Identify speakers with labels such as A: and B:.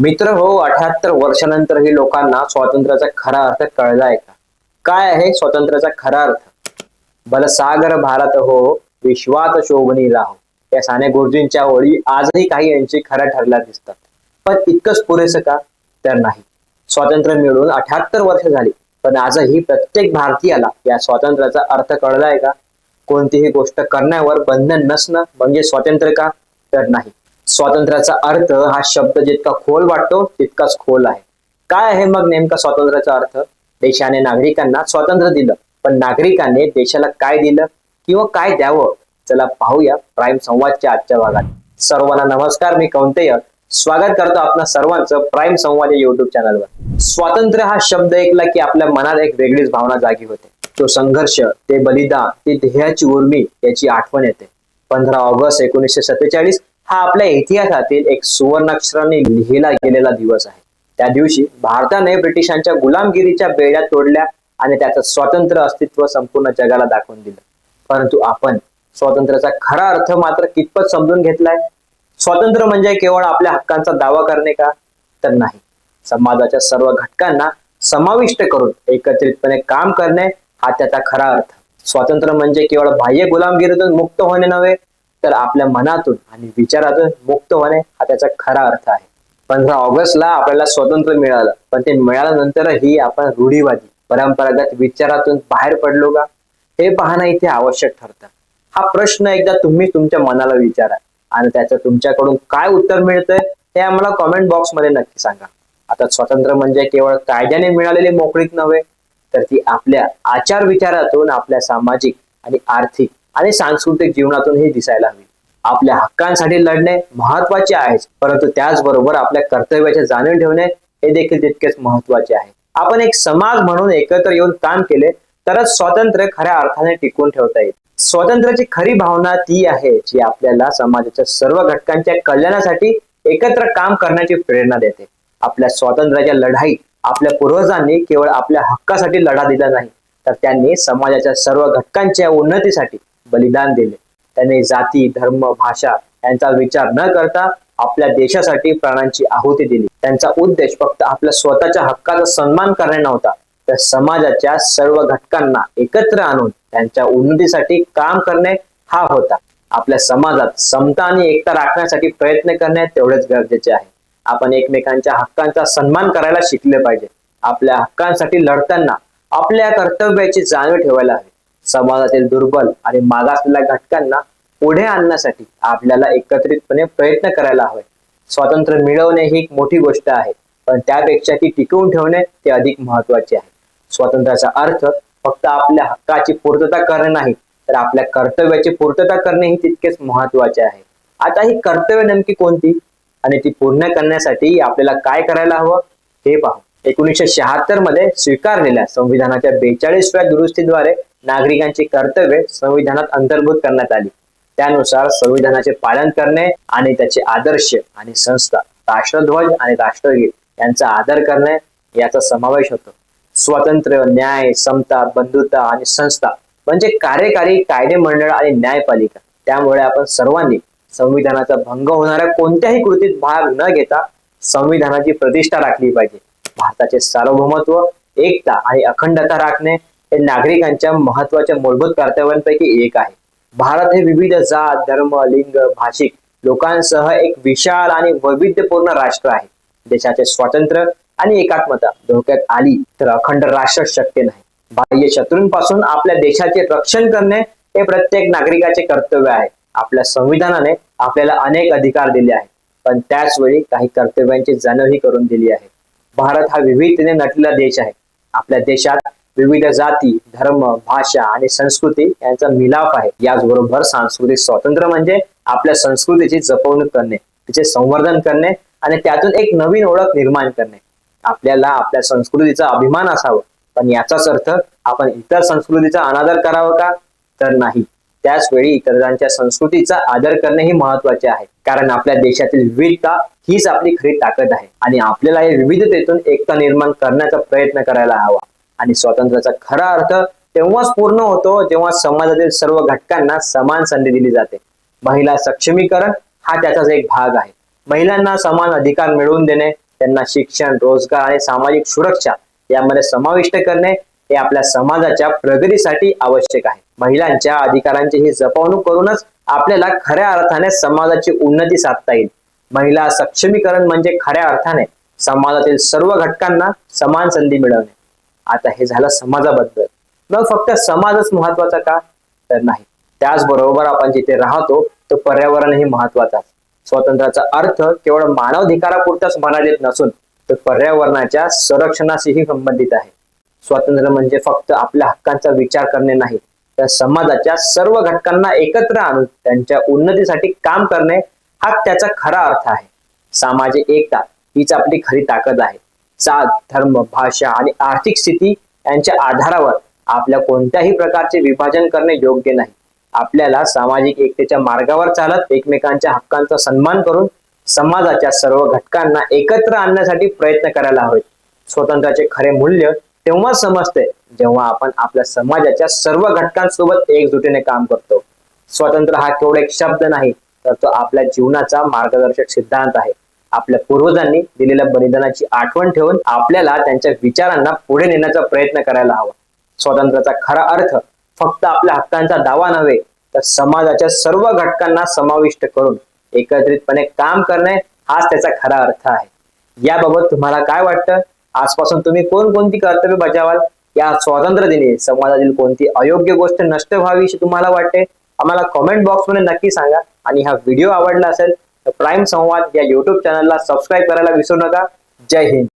A: मित्र हो अठ्याहत्तर वर्षानंतरही लोकांना स्वातंत्र्याचा खरा अर्थ कळलाय का? काय आहे स्वातंत्र्याचा खरा अर्थ? बलसागर भारत हो विश्वात शोभनीला हो या साने गुरुजींच्या ओळी आजही काही यांची खऱ्या ठरल्या दिसतात. पण इतकंच पुरेसं का? तर नाही. स्वातंत्र्य मिळून अठ्याहत्तर वर्ष झाली पण आजही प्रत्येक भारतीयाला या स्वातंत्र्याचा अर्थ कळलाय का? कोणतीही गोष्ट करण्यावर बंधन नसणं म्हणजे स्वातंत्र्य का? तर नाही. स्वातंत्र्याचा अर्थ हा शब्द जितका खोल वाटतो तितकाच खोल आहे. काय आहे मग नेमका स्वातंत्र्याचा अर्थ? देशाने नागरिकांना स्वातंत्र्य दिलं पण नागरिकांनी देशाला काय दिलं किंवा काय द्यावं? चला पाहूया प्राईम संवादच्या आजच्या भागात. सर्वांना नमस्कार मी कौंतेय. स्वागत करतो आपणा सर्वांचं प्राईम संवाद या युट्यूब चॅनलवर स्वातंत्र्य हा शब्द ऐकला की आपल्या मनात एक वेगळीच भावना जागी होते. तो संघर्ष ते बलिदान ती ध्येयाची उर्मी याची आठवण येते. पंधरा ऑगस्ट एकोणीसशे सत्तेचाळीस हा आपल्या इतिहासातील एक सुवर्णाक्षराने लिहिला गेलेला दिवस आहे. त्या दिवशी भारताने ब्रिटिशांच्या गुलामगिरीच्या बेड्या तोडल्या आणि त्याचं स्वातंत्र्य अस्तित्व संपूर्ण जगाला दाखवून दिलं. परंतु आपण स्वातंत्र्याचा खरा अर्थ मात्र कितपत समजून घेतलाय? स्वातंत्र्य म्हणजे केवळ आपल्या हक्कांचा दावा करणे का? तर नाही. समाजाच्या सर्व घटकांना समाविष्ट करून एकत्रितपणे काम करणे हा त्याचा खरा अर्थ. स्वातंत्र्य म्हणजे केवळ बाह्य गुलामगिरीतून मुक्त होणे नव्हे तर आपल्या मनातून आणि विचारातून मुक्त होणे हा त्याचा खरा अर्थ आहे. पंधरा ऑगस्टला आपल्याला स्वातंत्र्य मिळालं. पण ते मिळाल्यानंतरही आपण रूढीवादी परंपरागत विचारातून बाहेर पडलो का? हे पाहणं इथे आवश्यक ठरतं. हा प्रश्न एकदा तुम्ही तुमच्या मनाला विचारा. आणि त्याचं तुमच्याकडून काय उत्तर मिळतंय हे आम्हाला कॉमेंट बॉक्समध्ये नक्की सांगा. आता स्वातंत्र्य म्हणजे केवळ कायद्याने मिळालेली मोकळीक नव्हे तर ती आपल्या आचार विचारातून आपल्या सामाजिक आणि आर्थिक आणि सांस्कृतिक जीवनातूनही दिसायला हवी. आपल्या हक्कांसाठी लढणे महत्त्वाचे आहेच परंतु त्याचबरोबर आपल्या कर्तव्याचे जाणीव ठेवणे हे देखील तितकेच महत्त्वाचे आहे. आपण एक समाज म्हणून एकत्र येऊन काम केले तरच स्वातंत्र्य खऱ्या अर्थाने टिकून ठेवता येईल. स्वातंत्र्याची खरी भावना ती आहे जी आपल्याला समाजाच्या सर्व घटकांच्या कल्याणासाठी एकत्र काम करण्याची प्रेरणा देते. आपल्या स्वातंत्र्याच्या लढाईत आपल्या पूर्वजांनी केवळ आपल्या हक्कासाठी लढा दिला नाही तर त्यांनी समाजाच्या सर्व घटकांच्या उन्नतीसाठी बलिदान दिले. त्यांनी जाती धर्म भाषा यांचा विचार न करता आपल्या देशासाठी प्राणांची आहुती दिली. त्यांचा उद्देश फक्त आपल्या स्वतःच्या हक्काचा सन्मान करणे नव्हता तर समाजाच्या सर्व घटकांना एकत्र आणून त्यांच्या उन्नतीसाठी काम करणे हा होता. आपल्या समाजात समता आणि एकता राखण्यासाठी प्रयत्न करणे तेवढेच गरजेचे आहे. आपण एकमेकांच्या हक्कांचा सन्मान करायला शिकले पाहिजे. आपल्या हक्कांसाठी लढताना आपल्या कर्तव्याची जाणीव ठेवायला हवी. समाजातील दुर्बल आणि मागासलेल्या घटकांना पुढे आणण्यासाठी आपल्याला एकत्रितपणे प्रयत्न करायला हवे. स्वातंत्र्य मिळवणे ही एक मोठी गोष्ट आहे पण त्यापेक्षा ती टिकवून ठेवणे ते अधिक महत्त्वाचे आहे. स्वातंत्र्याचा अर्थ फक्त आपल्या हक्काची पूर्तता करणे नाही तर आपल्या कर्तव्याची पूर्तता करणे ही तितकेच महत्त्वाचे आहे. आता ही कर्तव्य नेमकी कोणती? आणि ती पूर्ण करण्यासाठी आपल्याला काय करायला हवं? हे पाहू. एकोणीसशे शहात्तरमध्ये स्वीकारलेल्या संविधानाच्या बेचाळीसव्या दुरुस्तीद्वारे नागरिकांची कर्तव्ये संविधानात अंतर्भूत करण्यात आली. त्यानुसार संविधानाचे पालन करणे आणि त्याचे आदर्श आणि संस्था राष्ट्रध्वज आणि राष्ट्रगीत यांचा आदर करणे याचा समावेश होतो. स्वातंत्र्य न्याय समता बंधुता आणि संस्था म्हणजे कार्यकारी कायदे मंडळ आणि न्यायपालिका. त्यामुळे आपण सर्वांनी संविधानाचा भंग होणाऱ्या कोणत्याही कृतीत भाग न घेता संविधानाची प्रतिष्ठा राखली पाहिजे. भारताचे सार्वभौमत्व एकता आणि अखंडता राखणे हे नागरिकांच्या महत्त्वाच्या मूलभूत कर्तव्यांपैकी एक आहे. भारत हे विविध जात धर्म लिंग भाषिक लोकांसह एक विशाल आणि वैविध्यपूर्ण राष्ट्र आहे. देशाचे स्वातंत्र्य आणि एकात्मता धोक्यात आली तर अखंड राष्ट्र शक्य नाही. बाह्य शत्रूंपासून आपल्या देशाचे रक्षण करणे हे प्रत्येक नागरिकाचे कर्तव्य आहे. आपल्या संविधानाने आपल्याला अनेक अधिकार दिले आहेत. पण त्याच वेळी काही कर्तव्यांची जाणीवही करून दिली आहे. भारत हा विविधतेने नटलेला देश आहे. आपल्या देशात विविध जाती धर्म भाषा आणि संस्कृती यांचा मिलाफ आहे. याचबरोबर सांस्कृतिक स्वातंत्र्य म्हणजे आपल्या संस्कृतीची जपवणूक करणे तिचे संवर्धन करणे आणि त्यातून एक नवीन ओळख निर्माण करणे. आपल्याला आपल्या संस्कृतीचा अभिमान असावा. पण याचाच अर्थ आपण इतर संस्कृतीचा अनादर करावा का? तर नाही. त्याच वेळी इतरांच्या संस्कृतीचा आदर करणे ही महत्त्वाचे आहे. कारण आपल्या देशातील विविधता हीच आपली खरी ताकद आहे आणि आपल्याला या विविधतेतून एकता निर्माण करण्याचा प्रयत्न करायला हवा. आणि स्वातंत्र्याचा खरा अर्थ तेव्हाच पूर्ण होतो जेव्हा समाजातील सर्व घटकांना समान संधी दिली जाते. महिला सक्षमीकरण हा त्याचाच एक भाग आहे. महिलांना समान अधिकार मिळवून देणे त्यांना शिक्षण रोजगार आणि सामाजिक सुरक्षा यामध्ये समाविष्ट करणे हे आपल्या समाजाच्या प्रगतीसाठी आवश्यक आहे. महिलांच्या अधिकारांची ही जपवणूक करूनच आपल्याला खऱ्या अर्थाने समाजाची उन्नती साधता येईल. महिला सक्षमीकरण म्हणजे खऱ्या अर्थाने समाजातील सर्व घटकांना समान संधी मिळवणे. आता हे झालं समाजाबद्दल. मग फक्त समाजच महत्त्वाचा का? तर नाही. त्याचबरोबर आपण जिथे राहतो तो पर्यावरणही महत्त्वाचा स्वातंत्र्याचा अर्थ केवळ मानवाधिकारापुरताच मर्यादित नसून तर पर्यावरणाच्या संरक्षणाशीही संबंधित आहे. स्वातंत्र्य म्हणजे फक्त आपल्या हक्कांचा विचार करणे नाही तर समाजाच्या सर्व घटकांना एकत्र आणून त्यांच्या उन्नतीसाठी काम करणे हा त्याचा खरा अर्थ आहे. सामाजिक एकता हीच आपली खरी ताकद आहे. जात धर्म भाषा आणि आर्थिक स्थिती यांच्या आधारावर आपल्या कोणत्याही प्रकारचे विभाजन करणे योग्य नाही. आपल्याला सामाजिक एकतेच्या मार्गावर चालत एकमेकांच्या हक्कांचा सन्मान करून समाजाच्या सर्व घटकांना एकत्र आणण्यासाठी प्रयत्न करायला हवेत स्वातंत्र्याचे खरे मूल्य तेव्हा समजते जेव्हा आपण आपल्या समाजाच्या सर्व घटकांसोबत एकजुटीने काम करतो. स्वातंत्र्य हा केवळ एक शब्द नाही तर तो आपल्या जीवनाचा मार्गदर्शक सिद्धांत आहे. आपल्या पूर्वजांनी दिलेल्या बलिदानाची आठवण ठेवून आपल्याला त्यांच्या विचारांना पुढे नेण्याचा प्रयत्न करायला हवा. स्वातंत्र्याचा खरा अर्थ फक्त आपल्या हक्कांचा दावा नव्हे तर समाजाच्या सर्व घटकांना समाविष्ट करून एकत्रितपणे काम करणे हाच त्याचा खरा अर्थ आहे. याबाबत तुम्हाला काय वाटतं? आजपासून तुम्ही कोणकोणती कर्तव्य बजावाल? या स्वातंत्र्य दिनी समाजातील कोणती अयोग्य गोष्ट नष्ट व्हावी अशी तुम्हाला वाटते? आम्हाला कमेंट बॉक्समध्ये नक्की सांगा आणि हा व्हिडिओ आवडला असेल तर प्राईम संवाद या युट्यूब चॅनलला सबस्क्राईब करायला विसरू नका. जय हिंद.